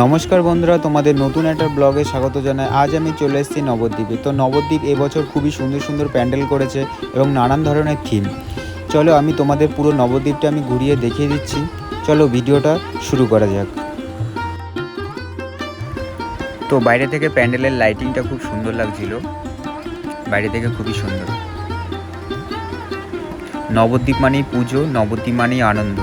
নমস্কার বন্ধুরা, তোমাদের নতুন একটা ব্লগে স্বাগত জানাই। আজ আমি চলে এসেছি নবদ্বীপে। তো নবদ্বীপ এবছর খুবই সুন্দর সুন্দর প্যান্ডেল করেছে এবং নানান ধরনের থিম। চলো আমি তোমাদের পুরো নবদ্বীপটা আমি ঘুরিয়ে দেখিয়ে দিচ্ছি। চলো ভিডিওটা শুরু করা যাক। তো বাইরে থেকে প্যান্ডেলের লাইটিংটা খুব সুন্দর লাগছিল। বাইরে থেকে খুবই সুন্দর। নবদ্বীপ মানেই পুজো, নবদ্বীপ মানেই আনন্দ।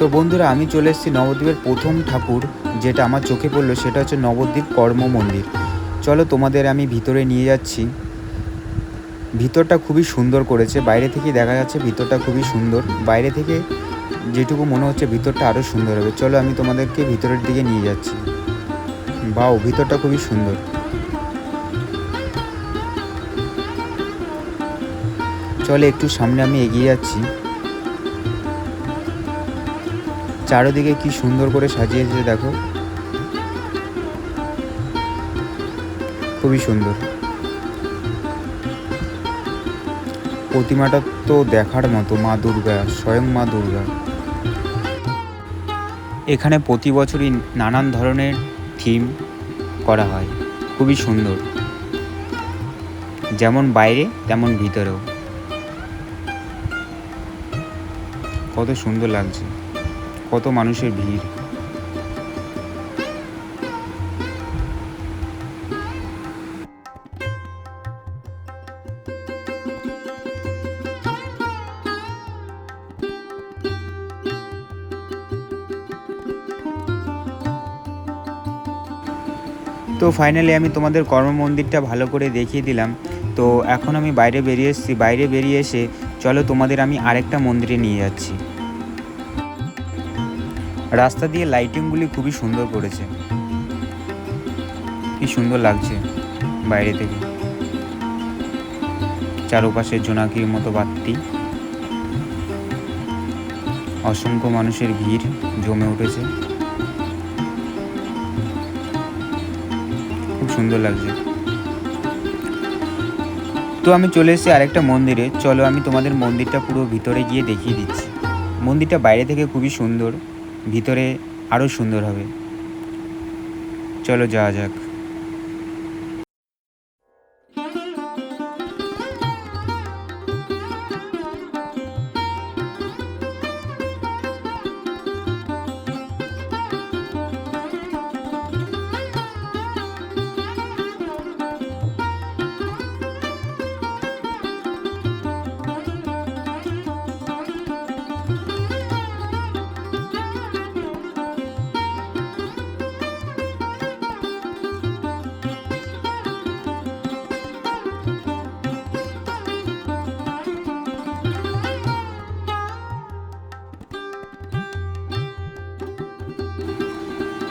তো বন্ধুরা, আমি চলে এসেছি নবদ্বীপের প্রথম ঠাকুর, যেটা আমার চোখে পড়ল, সেটা হচ্ছে নবদ্বীপ কর্ম মন্দির। চলো তোমাদের আমি ভিতরে নিয়ে যাচ্ছি। ভিতরটা খুবই সুন্দর করেছে। বাইরে থেকেই দেখা যাচ্ছে ভিতরটা খুবই সুন্দর। বাইরে থেকে যেটুকু মনে হচ্ছে ভিতরটা আরও সুন্দর হবে। চলো আমি তোমাদেরকে ভিতরের দিকে নিয়ে যাচ্ছি। বাও, ভিতরটা খুবই সুন্দর। চলে একটু সামনে আমি এগিয়ে যাচ্ছি। চারিদিকে কি সুন্দর করে সাজিয়েছে দেখো। খুবই সুন্দর। প্রতিমাটা তো দেখার মতো, মা দুর্গা, স্বয়ং মা দুর্গা। এখানে প্রতি বছরই নানান ধরনের থিম করা হয়। খুবই সুন্দর। যেমন বাইরে, তেমন ভিতরেও। কত সুন্দর লাগছে। কত মানুষের ভিড়। তো ফাইনালি আমি তোমাদের কর্ম মন্দিরটা ভালো করে দেখিয়ে দিলাম। তো এখন আমি বাইরে বেরিয়ে এসেছি। বাইরে বেরিয়ে এসে চলো তোমাদের আমি আরেকটা মন্দিরে নিয়ে যাচ্ছি। রাস্তা দিয়ে লাইটিংগুলি খুবই সুন্দর করেছে। কি সুন্দর লাগছে বাইরে থেকে। চারপাশে জোনাকির মতো বাত্তি অসংখ্য মানুষের ভিড় জমে উঠেছে। খুব সুন্দর লাগছে। তো আমি চলে এসেছি আরেকটা মন্দিরে। চলো আমি তোমাদের মন্দিরটা পুরো ভিতরে গিয়ে দেখিয়ে দিচ্ছি। মন্দিরটা বাইরে থেকে খুবই সুন্দর। ভিতরে আরও সুন্দর হবে। চলো যাওয়া যাক।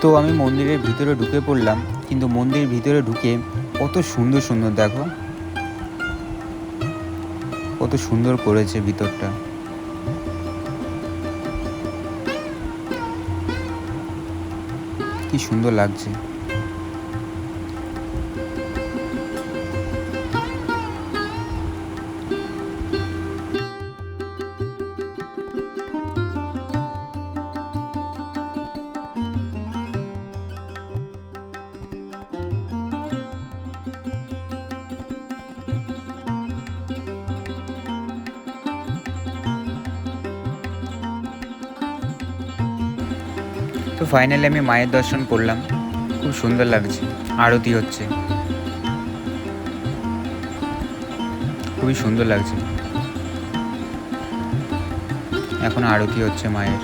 তো আমি মন্দিরের ভিতরে ঢুকে পড়লাম, কিন্তু মন্দিরের ভিতরে ঢুকে কত সুন্দর সুন্দর দেখো। কত সুন্দর করেছে ভিতরটা। কি সুন্দর লাগছে। ফাইনালি আমি মায়ের দর্শন করলাম। খুব সুন্দর লাগছে, আরতি হচ্ছে। খুবই সুন্দর লাগছে। এখন আরতি হচ্ছে মায়ের।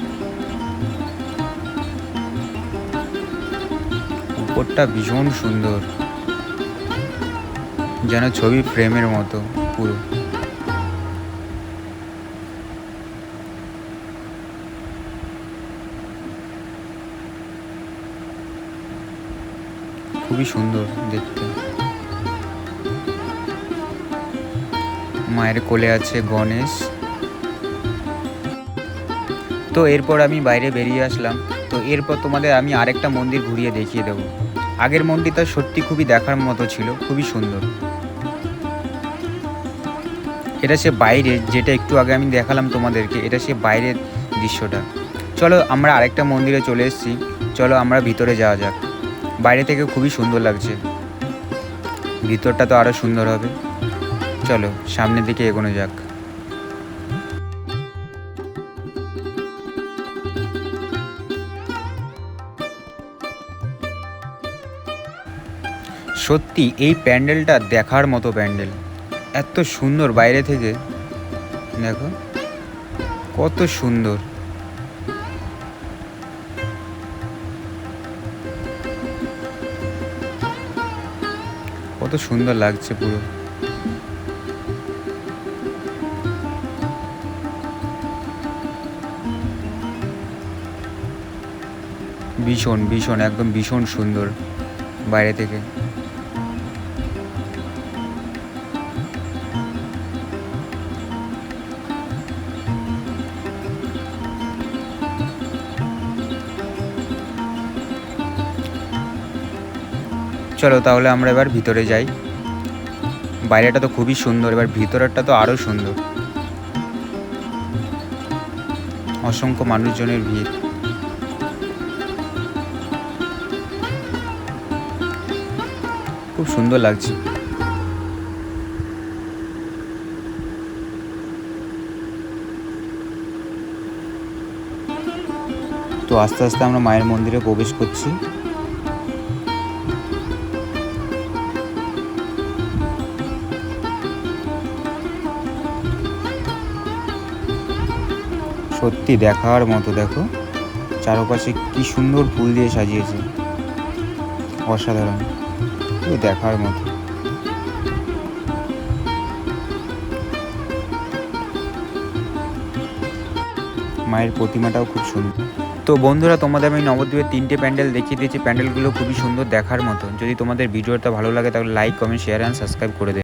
উপরটা ভীষণ সুন্দর। যেন ছবি ফ্রেমের মতো পুরো। খুবই সুন্দর দেখতে। মায়ের কোলে আছে গণেশ। তো এরপর আমি বাইরে বেরিয়ে আসলাম। তো এরপর তোমাদের আমি আরেকটা মন্দির ঘুরিয়ে দেখিয়ে দেবো। আগের মন্দিরটা সত্যি খুবই দেখার মতো ছিল, খুবই সুন্দর। এটা সে বাইরে, যেটা একটু আগে আমি দেখালাম তোমাদেরকে, এটা সে বাইরের দৃশ্যটা। চলো আমরা আরেকটা মন্দিরে চলে এসেছি। চলো আমরা ভিতরে যাওয়া যাক। বাইরে থেকে খুবই সুন্দর লাগছে। ভিতরটা তো আরও সুন্দর হবে। চলো, সামনের দিকে এগোনো যাক। সত্যি, এই প্যান্ডেলটা দেখার মতো প্যান্ডেল। এত সুন্দর বাইরে থেকে। দেখো, কত সুন্দর। কত সুন্দর লাগছে পুরো। ভীষণ ভীষণ একদম ভীষণ সুন্দর বাইরে থেকে। চলো তাহলে আমরা এবার ভিতরে যাই। বাইরেটা তো খুবই সুন্দর, এবার ভিতরেরটা তো আরও সুন্দর। অসংখ্য মানুষজনের ভিড়। খুব সুন্দর লাগছে। তো আস্তে আস্তে আমরা মায়ের মন্দিরে প্রবেশ করছি। সত্যি দেখার মতো, দেখো। চারপাশে কি সুন্দর ফুল দিয়ে সাজিয়েছে। অসাধারণ। দেখার মতো। মায়ের প্রতিমাটাও খুব সুন্দর। তো বন্ধুরা, তোমাদের আমি নবদ্বীপের তিনটে প্যান্ডেল দেখিয়ে দিয়েছি। প্যান্ডেলগুলো খুবই সুন্দর দেখার মতো। যদি তোমাদের ভিডিওটা ভালো লাগে, তাহলে like comment share and subscribe করে দেবে।